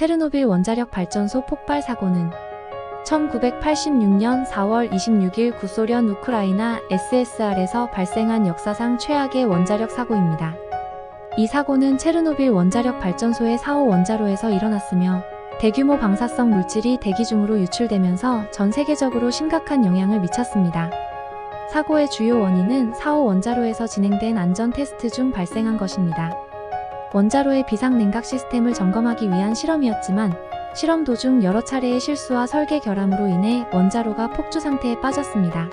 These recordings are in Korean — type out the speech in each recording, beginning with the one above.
체르노빌 원자력 발전소 폭발 사고는 1986년 4월 26일 구소련 우크라이나 SSR에서 발생한 역사상 최악의 원자력 사고입니다. 이 사고는 체르노빌 원자력 발전소의 4호 원자로에서 일어났으며 대규모 방사성 물질이 대기 중으로 유출되면서 전 세계적으로 심각한 영향을 미쳤습니다. 사고의 주요 원인은 4호 원자로에서 진행된 안전 테스트 중 발생한 것입니다. 원자로의 비상 냉각 시스템을 점검하기 위한 실험이었지만 실험 도중 여러 차례의 실수와 설계 결함으로 인해 원자로가 폭주 상태에 빠졌습니다.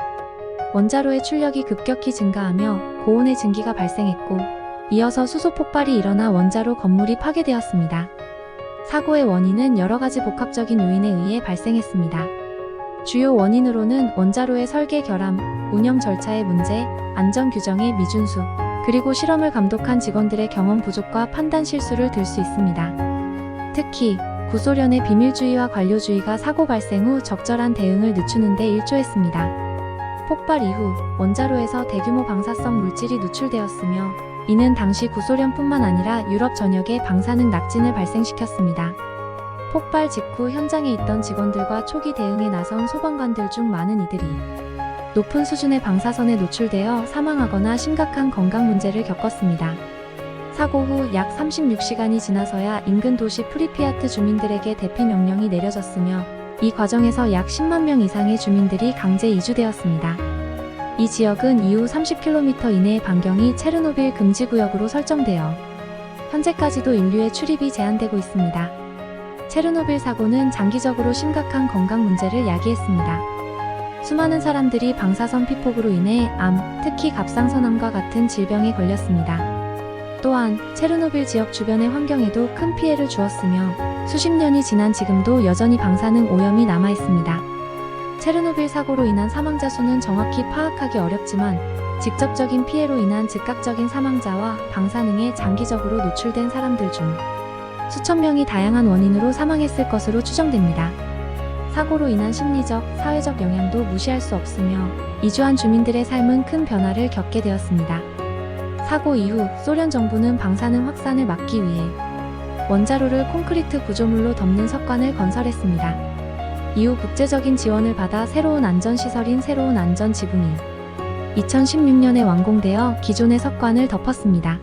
원자로의 출력이 급격히 증가하며 고온의 증기가 발생했고 이어서 수소 폭발이 일어나 원자로 건물이 파괴되었습니다. 사고의 원인은 여러 가지 복합적인 요인에 의해 발생했습니다. 주요 원인으로는 원자로의 설계 결함, 운영 절차의 문제, 안전 규정의 미준수, 그리고 실험을 감독한 직원들의 경험 부족과 판단 실수를 들 수 있습니다. 특히 구소련의 비밀주의와 관료주의가 사고 발생 후 적절한 대응을 늦추는 데 일조했습니다. 폭발 이후 원자로에서 대규모 방사성 물질이 누출되었으며 이는 당시 구소련뿐만 아니라 유럽 전역에 방사능 낙진을 발생시켰습니다. 폭발 직후 현장에 있던 직원들과 초기 대응에 나선 소방관들 중 많은 이들이 높은 수준의 방사선에 노출되어 사망하거나 심각한 건강 문제를 겪었습니다. 사고 후 약 36시간이 지나서야 인근 도시 프리피아트 주민들에게 대피 명령이 내려졌으며 이 과정에서 약 10만 명 이상의 주민들이 강제 이주되었습니다. 이 지역은 이후 30km 이내의 반경이 체르노빌 금지구역으로 설정되어 현재까지도 인류의 출입이 제한되고 있습니다. 체르노빌 사고는 장기적으로 심각한 건강 문제를 야기했습니다. 수많은 사람들이 방사선 피폭으로 인해 암, 특히 갑상선암과 같은 질병에 걸렸습니다. 또한 체르노빌 지역 주변의 환경에도 큰 피해를 주었으며 수십 년이 지난 지금도 여전히 방사능 오염이 남아 있습니다. 체르노빌 사고로 인한 사망자 수는 정확히 파악하기 어렵지만 직접적인 피해로 인한 즉각적인 사망자와 방사능에 장기적으로 노출된 사람들 중 수천 명이 다양한 원인으로 사망했을 것으로 추정됩니다. 사고로 인한 심리적, 사회적 영향도 무시할 수 없으며 이주한 주민들의 삶은 큰 변화를 겪게 되었습니다. 사고 이후 소련 정부는 방사능 확산을 막기 위해 원자로를 콘크리트 구조물로 덮는 석관을 건설했습니다. 이후 국제적인 지원을 받아 새로운 안전시설인 새로운 안전지붕이 2016년에 완공되어 기존의 석관을 덮었습니다.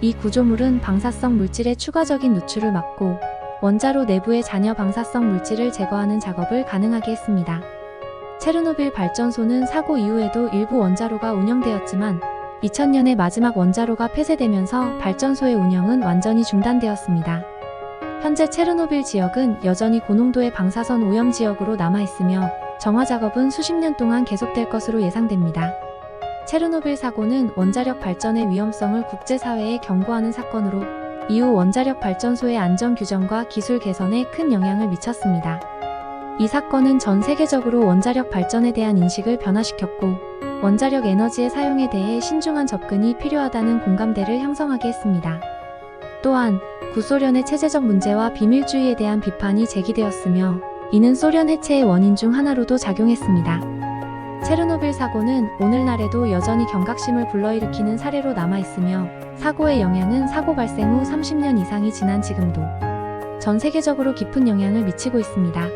이 구조물은 방사성 물질의 추가적인 누출을 막고 원자로 내부의 잔여 방사성 물질을 제거하는 작업을 가능하게 했습니다. 체르노빌 발전소는 사고 이후에도 일부 원자로가 운영되었지만 2000년에 마지막 원자로가 폐쇄되면서 발전소의 운영은 완전히 중단되었습니다. 현재 체르노빌 지역은 여전히 고농도의 방사선 오염 지역으로 남아있으며 정화 작업은 수십 년 동안 계속될 것으로 예상됩니다. 체르노빌 사고는 원자력 발전의 위험성을 국제사회에 경고하는 사건으로 이후 원자력 발전소의 안전 규정과 기술 개선에 큰 영향을 미쳤습니다. 이 사건은 전 세계적으로 원자력 발전에 대한 인식을 변화시켰고 원자력 에너지의 사용에 대해 신중한 접근이 필요하다는 공감대를 형성하게 했습니다. 또한 구소련의 체제적 문제와 비밀주의에 대한 비판이 제기되었으며 이는 소련 해체의 원인 중 하나로도 작용했습니다. 체르노빌 사고는 오늘날에도 여전히 경각심을 불러일으키는 사례로 남아있으며 사고의 영향은 사고 발생 후 30년 이상이 지난 지금도 전 세계적으로 깊은 영향을 미치고 있습니다.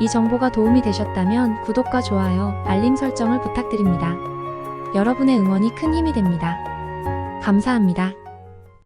이 정보가 도움이 되셨다면 구독과 좋아요, 알림 설정을 부탁드립니다. 여러분의 응원이 큰 힘이 됩니다. 감사합니다.